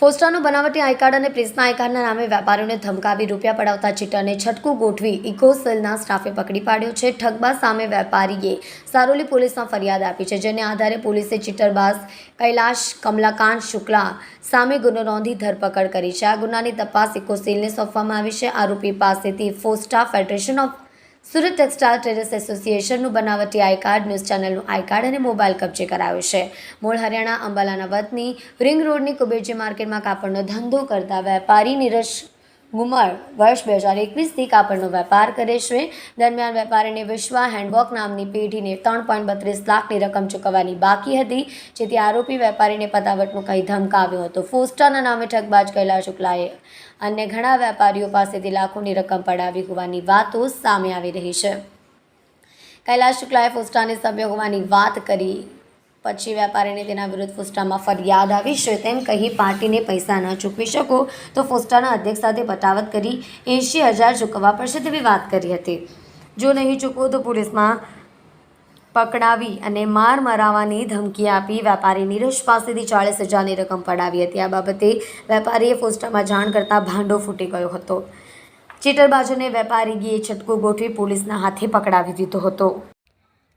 ફોસ્ટાનું બનાવટી આઈ અને પ્રેસના આઈ નામે વેપારીઓને ધમકાવી રૂપિયા પડાવતા ચીટરને છટકું ગોઠવી ઇકોસેલના સ્ટાફે પકડી પાડ્યો છે. ઠગબાજ સામે વેપારીએ સારોલી પોલીસમાં ફરિયાદ આપી છે, જેને આધારે પોલીસે ચીટરબાસ કૈલાશ કમલાકાંત શુક્લા સામે ગુનો નોંધી ધરપકડ કરી છે. આ ગુનાની તપાસ ઇકોસેલને સોંપવામાં આવી છે. આરોપી પાસેથી FOSTA federation of Surat textile traders એસોસિએશનનું બનાવટી આઈ કાર્ડ ન્યૂઝ ચેનલનું આઈ કાર્ડ અને મોબાઈલ કબજે કરાયો છે. મૂળ હરિયાણા અંબાલાના વતની રિંગ રોડની કુબેરજી માર્કેટમાં કાપડનો ધંધો કરતા વેપારી નીરજ ગુમર વર્ષ બે હજાર એકવીસથી કાપડનો વેપાર કરે છે. દરમિયાન વેપારીને વિશ્વા હેન્ડવર્ક નામની પેઢીને ત્રણ પોઈન્ટ બત્રીસ લાખની રકમ ચૂકવવાની બાકી હતી, જેથી આરોપી વેપારીને પતાવટનું કહી ધમકાવ્યો હતો. ફોસ્ટાના નામે ઠગબાજ કૈલાશ શુક્લાએ અન્ય ઘણા વેપારીઓ પાસેથી લાખોની રકમ પડાવી હોવાની વાતો સામે આવી રહી છે. કૈલાશ શુક્લાએ ફોસ્ટાને સભ્ય હોવાની વાત કરી પછી વેપારીને તેના વિરુદ્ધ ફોસ્ટામાં ફરિયાદ આવી. છે તેમ કહી પાર્ટીને પૈસા ન ચૂકવી શકો તો ફોસ્ટાના અધ્યક્ષ સાથે પટાવત કરી એંશી હજાર ચૂકવવા પડશે તેવી વાત કરી હતી. જો નહીં ચૂકવો તો પોલીસમાં પકડાવી અને માર મરાવાની ધમકી આપી વેપારી નીરજ પાસેથી ચાળીસ હજારની રકમ પડાવી હતી. આ બાબતે વેપારીએ ફોસ્ટામાં જાણ કરતાં ભાંડો ફૂટી ગયો હતો. ચીટરબાજોને વેપારીએ છટકો ગોઠવી પોલીસના હાથે પકડાવી દીધો હતો.